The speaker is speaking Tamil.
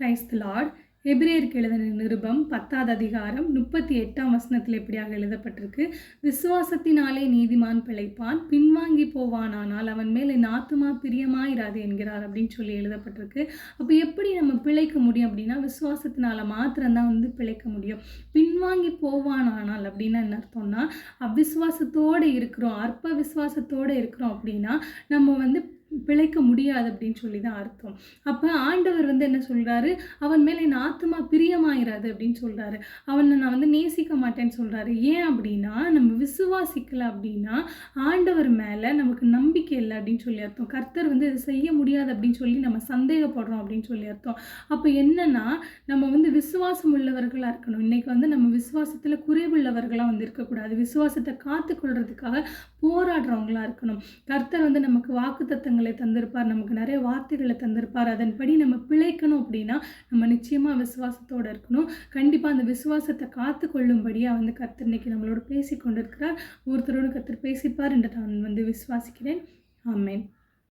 பிரைஸ் தி லார்ட் எபிரேயருக்கு எழுதின நிருபம் பத்தாவது அதிகாரம் முப்பத்தி எட்டாம் வசனத்தில் எப்படியாக எழுதப்பட்டிருக்கு? விசுவாசத்தினாலே நீதிமான் பிழைப்பான் பின்வாங்கி போவானானால் அவன் மேல் என் ஆத்துமா பிரியமாயிராது என்கிறார் அப்படின்னு சொல்லி எழுதப்பட்டிருக்கு. அப்போ எப்படி நம்ம பிழைக்க முடியும் அப்படின்னா விசுவாசத்தினால மாத்திரம்தான் வந்து பிழைக்க முடியும். பின்வாங்கி போவானானால் அப்படின்னா என்ன அர்த்தம்னா அவ்விசுவாசத்தோடு இருக்கிறோம் அற்ப விசுவாசத்தோடு இருக்கிறோம் அப்படின்னா நம்ம வந்து பிழைக்க முடியாது அப்படின்னு சொல்லி தான் அர்த்தம். அப்போ ஆண்டவர் வந்து என்ன சொல்கிறாரு அவன் மேலே என் ஆத்மா பிரியமாயிராது அப்படின்னு சொல்கிறாரு அவனை நான் வந்து நேசிக்க மாட்டேன்னு சொல்கிறாரு ஏன் அப்படின்னா நம்ம விசுவாசிக்கலை அப்படின்னா ஆண்டவர் மேலே நமக்கு நம்பிக்கை இல்லை அப்படின்னு சொல்லி அர்த்தம். கர்த்தர் வந்து இதை செய்ய முடியாது அப்படின்னு சொல்லி நம்ம சந்தேகப்படுறோம் அப்படின்னு சொல்லி அர்த்தம். அப்போ என்னன்னா நம்ம வந்து விசுவாசம் உள்ளவர்களாக இருக்கணும். இன்றைக்கி வந்து நம்ம விசுவாசத்தில் குறைவுள்ளவர்களாக வந்து இருக்கக்கூடாது. விசுவாசத்தை காத்துக்கொள்கிறதுக்காக போராடுறவங்களா இருக்கணும். கர்த்தர் வந்து நமக்கு வாக்குத்தத்தங்களை தந்திருப்பார் நமக்கு நிறைய வார்த்தைகளை தந்திருப்பார். அதன்படி நம்ம பிழைக்கணும் அப்படின்னா நம்ம நிச்சயமாக விசுவாசத்தோடு இருக்கணும். கண்டிப்பாக அந்த விசுவாசத்தை காத்து கொள்ளும்படியாக வந்து கத்தர் இன்னைக்கு நம்மளோட பேசி கொண்டிருக்கிறார் ஒருத்தரோடு கத்தர் பேசிப்பார் என்று நான் வந்து விசுவாசிக்கிறேன். ஆமேன்.